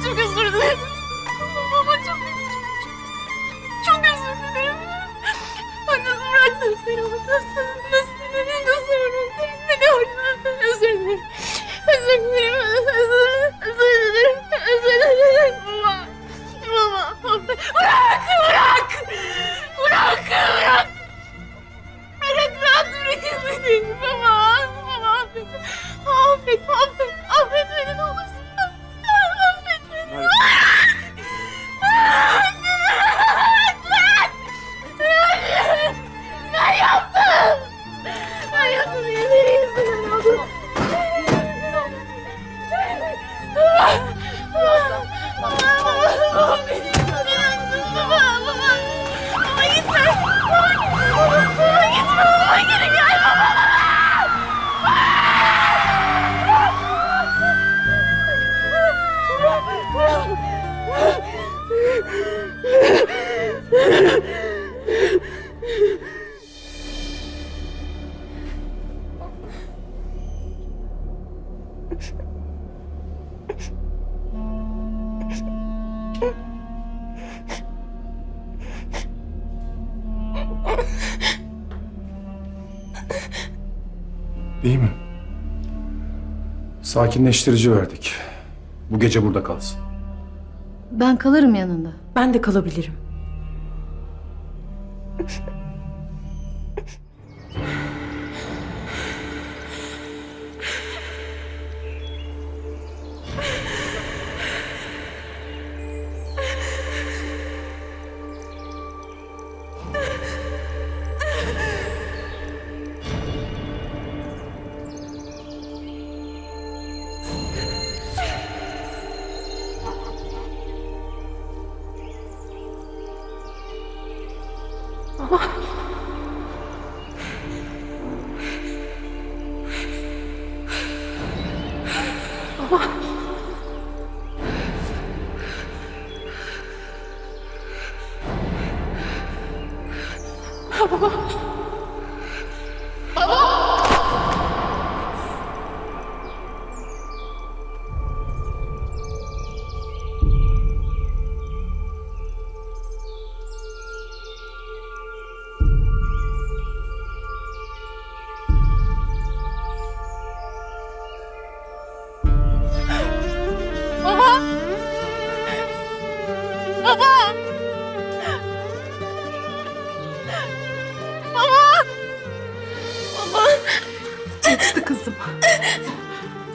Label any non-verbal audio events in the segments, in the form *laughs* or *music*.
çok özür dilerim. Baba çok, çok, çok özür dilerim. Nasıl bıraktım seni? Nasıl, nasıl, nasıl bıraktım seni? Özür dilerim. Özür dilerim. Özür dilerim. Özür dilerim. Baba. Baba. Bırak! Bırak! Bırak! Bırak! Bırak rahat bırakın beni. Baba. Baba affet. Affet, affet. Affet beni ne olursun. İyi mi? Sakinleştirici verdik. Bu gece burada kalsın. Ben kalırım yanında. Ben de kalabilirim.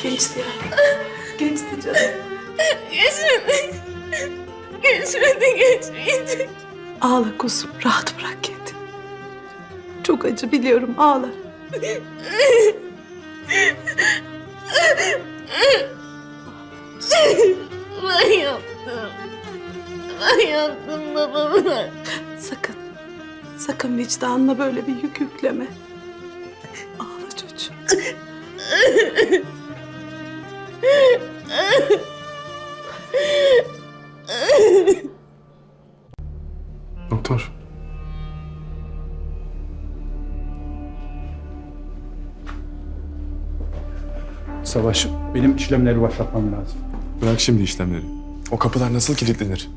Geçti ya. *laughs* Geçti canım. Geçmedi. Geçmedi, geçmedi. Ağla kuzum. Rahat bırak kendini. Çok acı biliyorum. Ağla. Ben yaptım. Ben yaptım babama. Sakın. Sakın vicdanına böyle bir yük yükleme. Doktor. Savaş, benim işlemleri başlatmam lazım. Bırak şimdi işlemleri. O kapılar nasıl kilitlenir?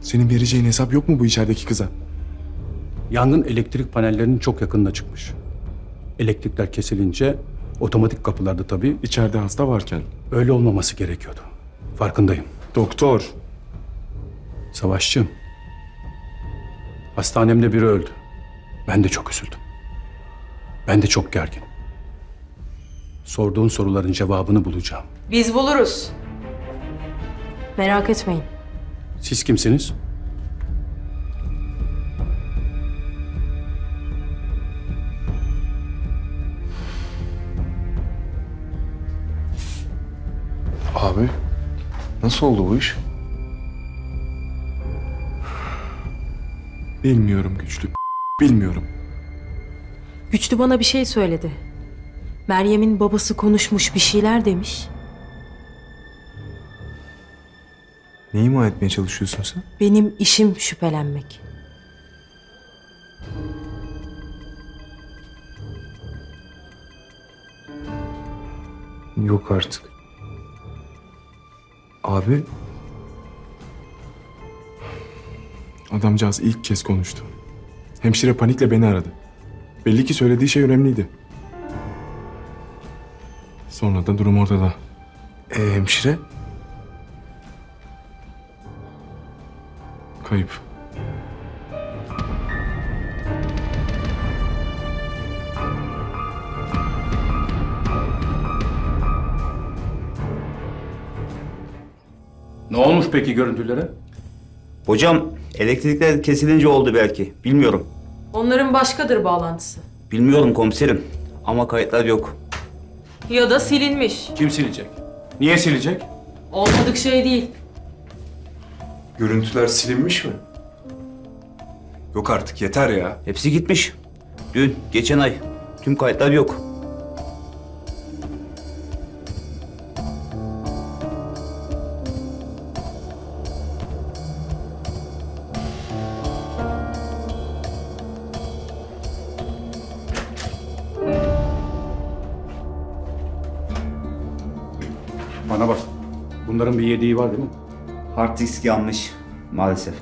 Senin vereceğin hesap yok mu bu içerideki kıza? Yangın elektrik panellerinin çok yakınına çıkmış. Elektrikler kesilince otomatik kapılarda tabii İçeride hasta varken. öyle olmaması gerekiyordu. Farkındayım. Doktor. Savaşçım. Hastanemde biri öldü. Ben de çok üzüldüm. Ben de çok gergin. Sorduğun soruların cevabını bulacağım. Biz buluruz. Merak etmeyin. Siz kimsiniz? Abi nasıl oldu bu iş? Bilmiyorum güçlü. Bilmiyorum. Güçlü bana bir şey söyledi. Meryem'in babası konuşmuş bir şeyler demiş. Neyi ima etmeye çalışıyorsun sen? Benim işim şüphelenmek. Yok artık. Abi... Adamcağız ilk kez konuştu. Hemşire panikle beni aradı. Belli ki söylediği şey önemliydi. Sonra da durum ortada. E, hemşire? Kayıp. Ne olmuş peki görüntülere? Hocam elektrikler kesilince oldu belki. Bilmiyorum. Onların başkadır bağlantısı. Bilmiyorum komiserim. Ama kayıtlar yok. Ya da silinmiş. Kim silecek? Niye silecek? Olmadık şey değil. Görüntüler silinmiş mi? Yok artık yeter ya. Hepsi gitmiş. Dün, geçen ay. Tüm kayıtlar yok. Bunların bir yediği var değil mi? Hard disk yanmış. Maalesef.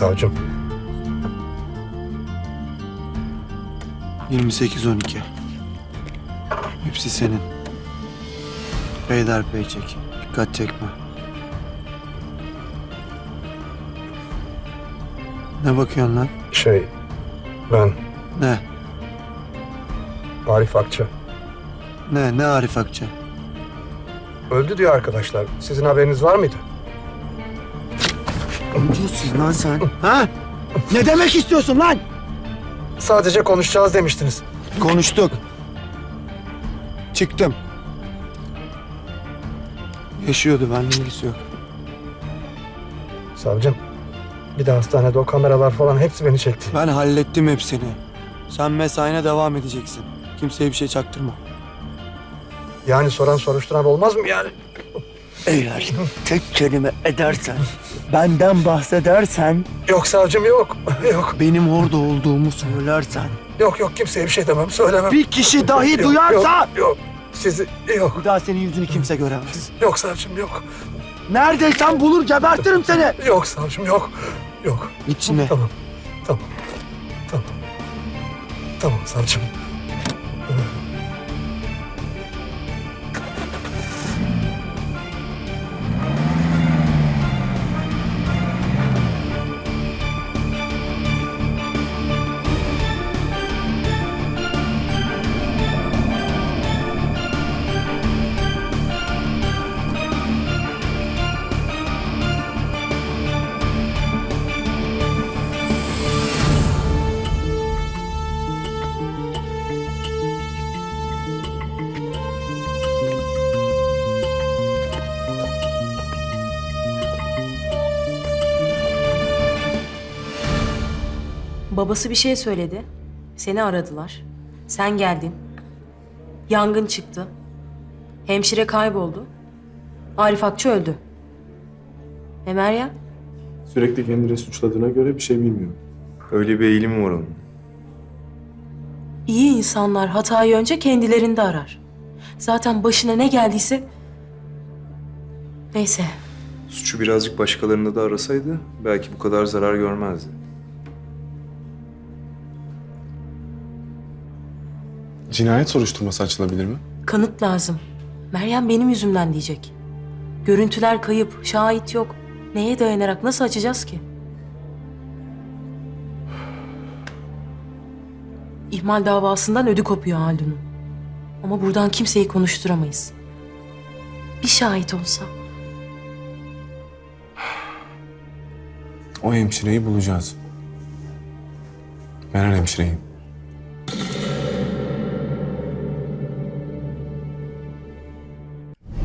Savcım. 28-12. Hepsi senin. Beyler çek. Dikkat çekme. Ne bakıyorsun lan? Şey, ben Ne? Arif Akça. Ne? Ne Arif Akça? Öldü diyor arkadaşlar. Sizin haberiniz var mıydı? Ne diyorsun lan sen? Ha? Ne demek istiyorsun lan? Sadece konuşacağız demiştiniz. Konuştuk. Çıktım. Yaşıyordu, benimle ilgisi yok. Savcım, bir de hastanede o kameralar falan hepsi beni çekti. Ben hallettim hepsini. Sen mesaine devam edeceksin. Kimseye bir şey çaktırma. Yani soran soruşturan olmaz mı yani? Eğer tek kelime edersen, benden bahsedersen, Yok savcım yok. *laughs* Yok, Benim orada olduğumu söylersen, yok yok kimseye bir şey demem, söylemem. bir kişi dahi Yok, duyarsa, Yok, yok. Sizi, yok. bir daha senin yüzünü kimse göremez. Yok savcım yok. Neredeysen bulur gebertirim seni. Yok savcım yok. Yok. İçine. Tamam, tamam, tamam. Tamam savcım. Babası bir şey söyledi. Seni aradılar. Sen geldin. Yangın çıktı. Hemşire kayboldu. Arif Akçı öldü. E Meryem? Sürekli kendini suçladığına göre bir şey bilmiyorum. Öyle bir eğilim var onun. İyi insanlar hatayı önce kendilerinde arar. Zaten başına ne geldiyse... Neyse. Suçu birazcık başkalarında da arasaydı belki bu kadar zarar görmezdi. Cinayet soruşturması açılabilir mi? Kanıt lazım. Meryem benim yüzümden diyecek. Görüntüler kayıp, şahit yok. Neye dayanarak nasıl açacağız ki? İhmal davasından ödü kopuyor Haldun'un. Ama buradan kimseyi konuşturamayız. Bir şahit olsa. O hemşireyi bulacağız. Meral hemşireyi.